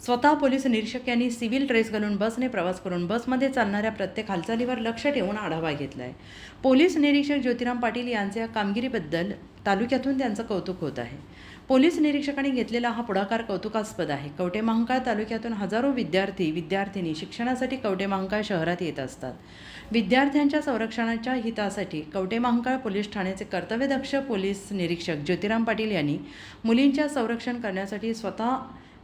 स्वतः पोलीस निरीक्षक यांनी सिव्हिल ड्रेस घालून बसने प्रवास करून बसमध्ये चालणाऱ्या प्रत्येक हालचालीवर लक्ष ठेवून आढावा घेतला आहे पोलीस निरीक्षक ज्योतिराम पाटील यांच्या कामगिरीबद्दल तालुक्यातून त्यांचं कौतुक होत आहे. पोलीस निरीक्षकांनी घेतलेला हा पुढाकार कौतुकास्पद आहे. कवटे महांकाळ तालुक्यातून हजारो विद्यार्थी विद्यार्थिनी शिक्षणासाठी कवटे महांकाळ शहरात येत असतात. विद्यार्थ्यांच्या संरक्षणाच्या हितासाठी कवटे महांकाळ पोलीस ठाण्याचे कर्तव्यदक्ष पोलीस निरीक्षक ज्योतिराम पाटील यांनी मुलींच्या संरक्षण करण्यासाठी स्वतः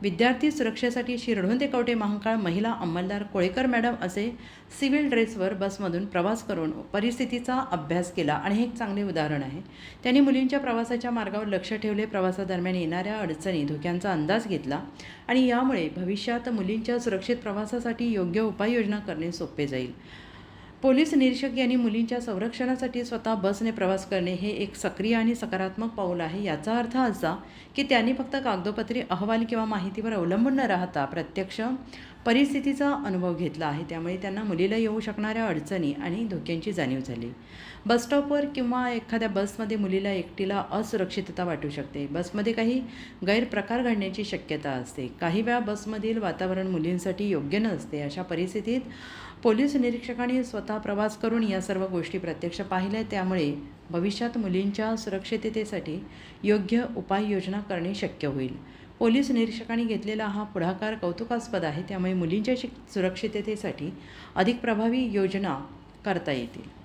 विद्यार्थी सुरक्षेसाठी शिरढोण ते कवटे महांकाळ महिला अंमलदार कोळेकर मॅडम असे सिव्हिल ड्रेसवर बसमधून प्रवास करून परिस्थितीचा अभ्यास केला. आणि हे एक चांगले उदाहरण आहे. त्यांनी मुलींच्या प्रवासाच्या मार्गावर लक्ष ठेवले. प्रवासादरम्यान येणाऱ्या अडचणी धोक्यांचा अंदाज घेतला. आणि यामुळे भविष्यात मुलींच्या सुरक्षित प्रवासासाठी योग्य उपाययोजना करणे सोपे जाईल. पोलीस निरीक्षक यांनी मुलींच्या संरक्षणासाठी स्वतः बसने प्रवास करणे हे एक सक्रिय आणि सकारात्मक पाऊल आहे. याचा अर्थ असा की त्यांनी फक्त कागदोपत्री अहवाल किंवा माहितीवर अवलंबून न राहता प्रत्यक्ष परिस्थितीचा अनुभव घेतला आहे. त्यामुळे त्यांना मुलीला येऊ शकणाऱ्या अडचणी आणि धोक्यांची जाणीव झाली. बसस्टॉपवर किंवा एखाद्या बसमध्ये मुलीला एकटीला असुरक्षितता वाटू शकते. बसमध्ये काही गैरप्रकार घडण्याची शक्यता असते. काही वेळा बसमधील वातावरण मुलींसाठी योग्य नसते. अशा परिस्थितीत पोलीस निरीक्षकांनी स्वतः प्रवास करून या सर्व गोष्टी प्रत्यक्ष पाहिल्या त्यामुळे भविष्यात मुलींच्या सुरक्षिततेसाठी योग्य उपाययोजना करणे शक्य होईल. पोलीस निरीक्षकांनी घेतलेला हा पुढाकार कौतुकास्पद आहे त्यामुळे मुलींच्या शिक सुरक्षिततेसाठी अधिक प्रभावी योजना करता येतील.